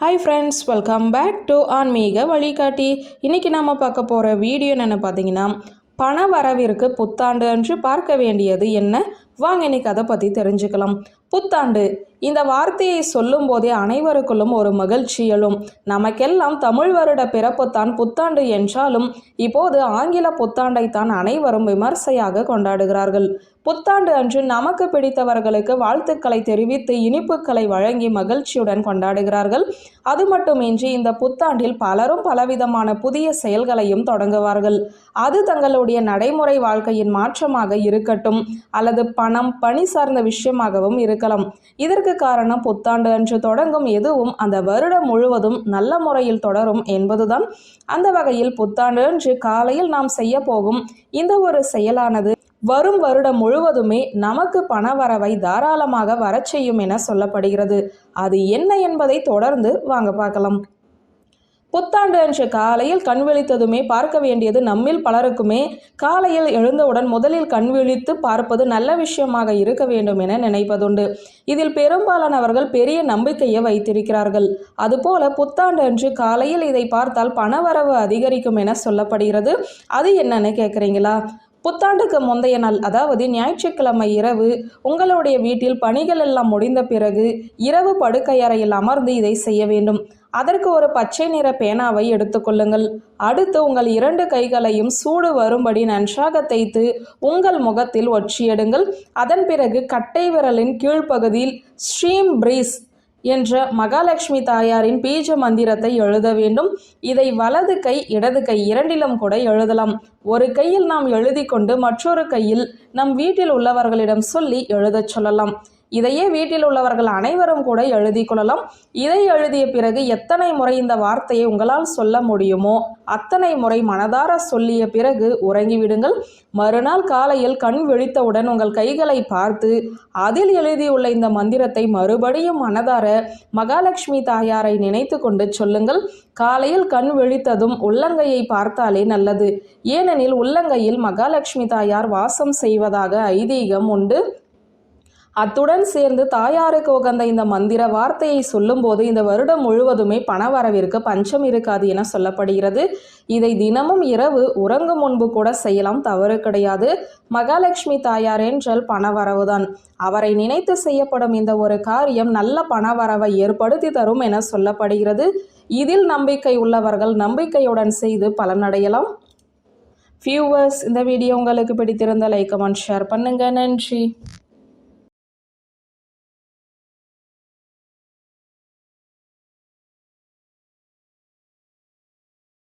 Hi friends welcome back to ஆன்மீக வழிகாட்டி இன்றைக்கி நம்ம பார்க்க போகிற வீடியோ என்னென்னு பார்த்தீங்கன்னா பண வரவிற்கு புத்தாண்டு அன்று பார்க்க வேண்டியது என்ன? வாங்க இன்னைக்கு அதை பற்றி தெரிஞ்சுக்கலாம். புத்தாண்டு. இந்த வார்த்தையை சொல்லும் போதே அனைவருக்குள்ளும் ஒரு மகிழ்ச்சி எழும். நமக்கெல்லாம் தமிழ் வருட பிறப்புத்தான் புத்தாண்டு என்றாலும் இப்போது ஆங்கில புத்தாண்டை தான் அனைவரும் விமர்சையாக கொண்டாடுகிறார்கள். புத்தாண்டு அன்று நமக்கு பிடித்தவர்களுக்கு வாழ்த்துக்களை தெரிவித்து இனிப்புகளை வழங்கி மகிழ்ச்சியுடன் கொண்டாடுகிறார்கள். அது மட்டுமின்றி இந்த புத்தாண்டில் பலரும் பலவிதமான புதிய செயல்களையும் தொடங்குவார்கள். அது தங்களுடைய நடைமுறை வாழ்க்கையின் மாற்றமாக இருக்கட்டும் அல்லது பணம் பணி சார்ந்த விஷயமாகவும் இருக்கலாம். இதற்கு காரணம் புத்தாண்டு அன்று தொடங்கும் எதுவும் அந்த வருடம் முழுவதும் நல்ல முறையில் தொடரும் என்பதுதான். அந்த வகையில் புத்தாண்டு அன்று காலையில் நாம் செய்ய போகும் இந்த ஒரு செயலானது வரும் வருடம் முழுவதுமே நமக்கு பணவரவை தாராளமாக வரச் செய்யும் என சொல்லப்படுகிறது. அது என்ன என்பதை தொடர்ந்து வாங்க பார்க்கலாம். புத்தாண்டு அன்று காலையில் கண் விழித்ததுமே பார்க்க வேண்டியது நம்மில் பலருக்குமே. காலையில் எழுந்தவுடன் முதலில் கண் விழித்து பார்ப்பது நல்ல விஷயமாக இருக்க வேண்டும் என நினைப்பதுண்டு. இதில் பெரும்பாலானவர்கள் பெரிய நம்பிக்கையை வைத்திருக்கிறார்கள். அதுபோல புத்தாண்டு அன்று காலையில் இதை பார்த்தால் பணவரவு அதிகரிக்கும் என சொல்லப்படுகிறது. அது என்னன்னு கேட்குறீங்களா? புத்தாண்டுக்கு முந்தைய நாள் அதாவது ஞாயிற்றுக்கிழமை இரவு உங்களுடைய வீட்டில் பணிகள் எல்லாம் முடிந்த பிறகு இரவு படுக்கையறையில் அமர்ந்து இதை செய்ய வேண்டும். அதற்கு ஒரு பச்சை நிற பேனாவை எடுத்துக்கொள்ளுங்கள் அடுத்து உங்கள் இரண்டு கைகளையும் சூடு வரும்படி நன்றாக தேய்த்து உங்கள் முகத்தில் ஒற்றியெடுங்கள். அதன் பிறகு கட்டை விரலின் கீழ்ப்பகுதியில் ஸ்ட்ரீம் பிரீஸ் என்ற மகாலட்சுமி தாயாரின் பீஜ மந்திரத்தை எழுத வேண்டும். இதை வலது கை இடது கை இரண்டிலும் கூட எழுதலாம். ஒரு கையில் நாம் எழுதி கொண்டு மற்றொரு கையில் நம் வீட்டில் உள்ளவர்களிடம் சொல்லி எழுதச் சொல்லலாம். இதையே வீட்டில் உள்ளவர்கள் அனைவரும் கூட எழுதி கொள்ளலாம். இதை எழுதிய பிறகு எத்தனை முறை இந்த வார்த்தையை உங்களால் சொல்ல முடியுமோ அத்தனை முறை மனதார சொல்லிய பிறகு உறங்கிவிடுங்கள் மறுநாள் காலையில் கண் விழித்தவுடன் உங்கள் கைகளை பார்த்து அதில் எழுதியுள்ள இந்த மந்திரத்தை மறுபடியும் மனதார மகாலட்சுமி தாயாரை நினைத்து கொண்டு சொல்லுங்கள். காலையில் கண் விழித்ததும் உள்ளங்கையை பார்த்தாலே நல்லது. ஏனெனில் உள்ளங்கையில் மகாலட்சுமி தாயார் வாசம் செய்வதாக ஐதீகம் உண்டு. அத்துடன் சேர்ந்து தாயாருக்கு உகந்த இந்த மந்திர வார்த்தையை சொல்லும்போது இந்த வருடம் முழுவதுமே பண வரவிற்கு பஞ்சம் இருக்காது என சொல்லப்படுகிறது. இதை தினமும் இரவு உறங்கும் முன்பு கூட செய்யலாம் தவறு கிடையாது. மகாலட்சுமி தாயார் என்றால் பணவரவுதான் அவரை நினைத்து செய்யப்படும் இந்த ஒரு காரியம் நல்ல பணவரவை ஏற்படுத்தி தரும் என சொல்லப்படுகிறது. இதில் நம்பிக்கை உள்ளவர்கள் நம்பிக்கையுடன் செய்து பலனடையலாம் வியூவர்ஸ் இந்த வீடியோ உங்களுக்கு பிடித்திருந்த லைக் கமெண்ட் ஷேர் பண்ணுங்க. நன்றி.